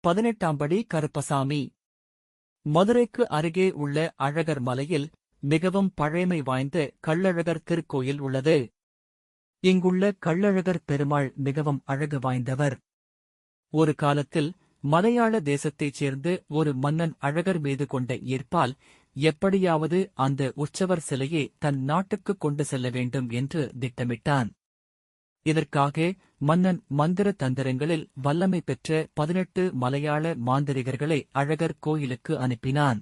பதினெட்டாம் படி கருப்பசாமி. மதுரைக்கு அருகே உள்ள அழகர் மலையில் மிகவும் பழைமை வாய்ந்த கள்ளழகர் திருக்கோயில் உள்ளது. இங்குள்ள கள்ளழகர் பெருமாள் மிகவும் அழகு வாய்ந்தவர். ஒரு காலத்தில் மலையாள தேசத்தைச் சேர்ந்த ஒரு மன்னன் அழகர் மீது கொண்ட ஈர்ப்பால் எப்படியாவது அந்த உற்சவர் சிலையை தன் நாட்டுக்கு கொண்டு செல்ல வேண்டும் என்று திட்டமிட்டான். இதற்காக மன்னன் மந்திர தந்திரங்களில் வல்லமை பெற்ற பதினெட்டு மலையாள மாந்திரிகர்களை அழகர் கோயிலுக்கு அனுப்பினான்.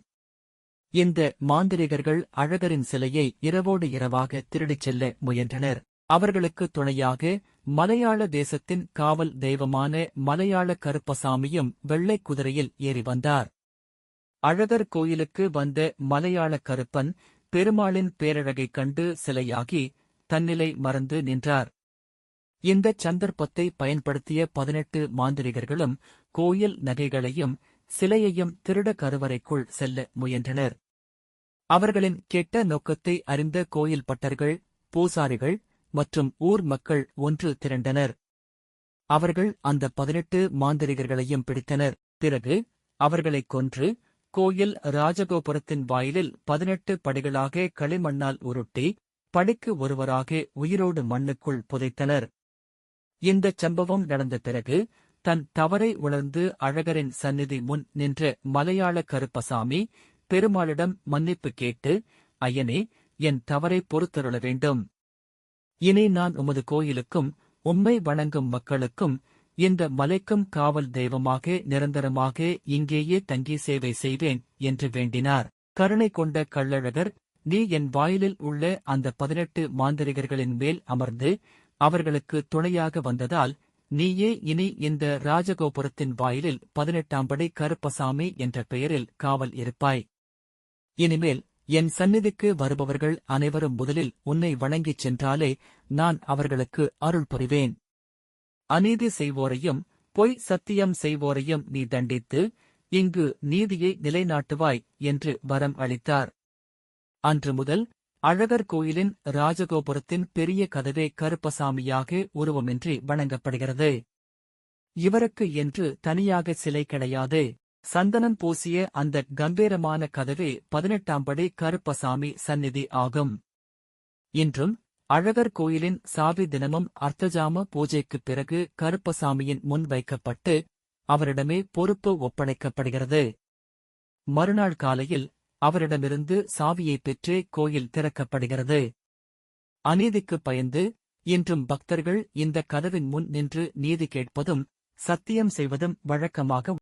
இந்த மாந்திரிகர்கள் அழகரின் சிலையை இரவோடு இரவாக திருடிச் செல்ல முயன்றனர். அவர்களுக்கு துணையாக மலையாள தேசத்தின் காவல் தெய்வமான மலையாள கருப்பசாமியும் வெள்ளைக் குதிரையில் ஏறி வந்தார். அழகர் கோயிலுக்கு வந்த மலையாள கருப்பன் பெருமாளின் பேரழகைக் கண்டு சிலையாகி தன்னிலை மறந்து நின்றார். இந்த சந்தர்ப்பத்தை பயன்படுத்திய பதினெட்டு மாந்திரிகர்களும் கோயில் நகைகளையும் சிலையையும் திருட கருவறைக்குள் செல்ல முயன்றனர். அவர்களின் கெட்ட நோக்கத்தை அறிந்த கோயில் பட்டர்கள் பூசாரிகள் மற்றும் ஊர் மக்கள் ஒன்று திரண்டனர். அவர்கள் அந்த பதினெட்டு மாந்திரிகர்களையும் பிடித்தனர். பிறகு அவர்களைக் கொன்று கோயில் ராஜகோபுரத்தின் வாயிலில் பதினெட்டு படிகளாக களிமண்ணால் உருட்டி படிக்கு ஒருவராக உயிரோடு மண்ணுக்குள் புதைத்தனர். இந்தச் சம்பவம் நடந்த பிறகு தன் தவறை உணர்ந்து அழகரின் சந்நிதி முன் நின்ற மலையாள கருப்பசாமி பெருமாளிடம் மன்னிப்பு கேட்டு ஐயனே என் தவறை பொறுத்தருள வேண்டும். இனி நான் உமது கோயிலுக்கும் உம்மை வணங்கும் மக்களுக்கும் இந்த மலைக்கும் காவல் தெய்வமாக நிரந்தரமாக இங்கேயே தங்கி சேவை செய்வேன் என்று வேண்டினார். கருணை கொண்ட கள்ளழகர் நீ என் வாயிலில் உள்ள அந்த பதினெட்டு மாந்திரிகர்களின் மேல் அமர்ந்து அவர்களுக்கு துணையாக வந்ததால் நீயே இனி இந்த ராஜகோபுரத்தின் வாயிலில் பதினெட்டாம் படை கருப்பசாமி என்ற பெயரில் காவல் இருப்பாய். இனிமேல் என் சந்நிதிக்கு வருபவர்கள் அனைவரும் முதலில் உன்னை வணங்கிச் சென்றாலே நான் அவர்களுக்கு அருள் புரிவேன். அநீதி செய்வோரையும் பொய் சத்தியம் செய்வோரையும் நீ தண்டித்து இங்கு நீதியை நிலைநாட்டுவாய் என்று வரம் அளித்தார். அன்று முதல் அழகர் கோயிலின் ராஜகோபுரத்தின் பெரிய கதவே கருப்பசாமியாக உருவமின்றி வணங்கப்படுகிறது. இவருக்கு என்று தனியாக சிலை கிடையாது. சந்தனம் பூசிய அந்த கம்பீரமான கதவே பதினெட்டாம் படி கருப்பசாமி சந்நிதி ஆகும். இன்றும் அழகர் கோயிலின் சாவி தினமும் அர்த்தஜாம பூஜைக்குப் பிறகு கருப்பசாமியின் முன் வைக்கப்பட்டு அவரிடமே பொறுப்பு ஒப்படைக்கப்படுகிறது. மறுநாள் காலையில் அவரிடமிருந்து சாவியைப் பெற்று கோயில் திறக்கப்படுகிறது. அநீதிக்குப் பயந்து இன்றும் பக்தர்கள் இந்த கதவின் முன் நின்று நீதி கேட்பதும் சத்தியம் செய்வதும் வழக்கமாக